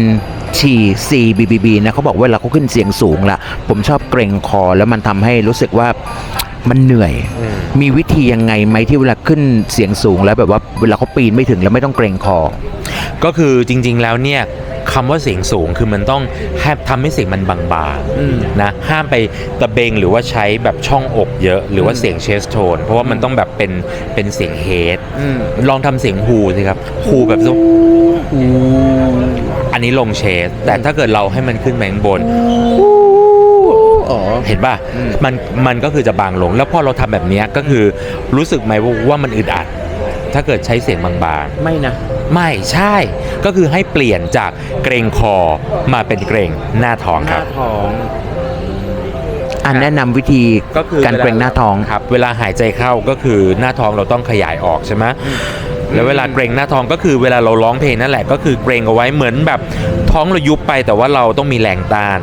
N T C B B B นะเขาบอกเวลาเขาขึ้นเสียงสูงละผมชอบเกรงคอแล้วมันทำให้รู้สึกว่ามันเหนื่อย มีวิธียังไงไหมที่เวลาขึ้นเสียงสูงแล้วแบบว่าเวลาเขาปีนไม่ถึงแล้วไม่ต้องเกรงคอ ก็คือจริง ๆ แล้วเนี่ยคำว่าเสียงสูงคือมันต้องให้ทำให้เสียงมันบางอืมๆนะห้ามไปตะเบงหรือว่าใช้แบบช่องอกเยอะหรือว่าเสียงเชสโทน เพราะว่ามันต้องแบบเป็นเป็นเสียงเฮดอืมลองทำเสียงฮูสิครับฮูแบบซุ อันนี้ลงเชสแต่ถ้าเกิดเราให้มันขึ้นแมข้างบนอ๋อเห็นป่ะอืมมันมันก็คือจะบางลง แล้วพอเราทำแบบเนี้ยก็คือรู้สึกไหมว่าว่ามันอึดอัด ถ้าเกิดใช้เสียงบางๆ ไม่นะ ไม่ใช่ ก็คือให้เปลี่ยนจากเกรงคอมาเป็นเกรงหน้าท้องครับท้องอันแนะนำวิธีก็คือการเกรงหน้าท้องครับ เวลาหายใจเข้าก็คือหน้าท้องเราต้องขยายออกใช่ไหม แล้วเวลาเกรงหน้าท้องก็คือเวลาเราร้องเพลงนั่นแหละก็คือเกรงเอาไว้เหมือนแบบท้องเรายุบไปแต่ว่าเราต้องมีแรงต้าน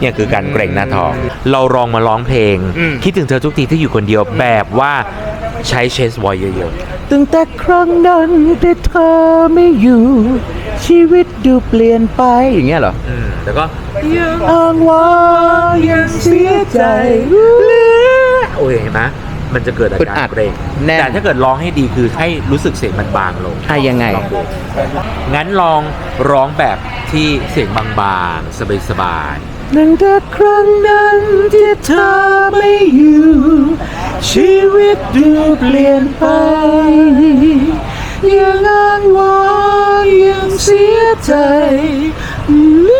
เนี่ยคือการเกรงหน้าท้อง เราลองมาร้องเพลงอืมคิดถึงเธอทุกทีที่อยู่คนเดียวแบบว่าใช้เชสไวเยอะๆตั้งแต่ครั้งนั้นที่เธอไม่อยู่ ชีวิตดูเปลี่ยนไปอย่างเงี้ยเหรออืมแล้วก็อ้างว่ายังเสียใจโอ้ยเห็นไหม มันจะเกิดอาอึดการอัดเกรงแน่น แต่ถ้าเกิดร้องให้ดีคือให้รู้สึกเสียงมันบางลง อะยังไง ลองดูงั้นลองร้องแบบที่เสียงบางๆ สบายตั้งแต่ครั้งนั้นที่เธอไม่อยู่ ชีวิตดูเปลี่ยนไป ยังอ้างว่ายังเสียใจเหลือมี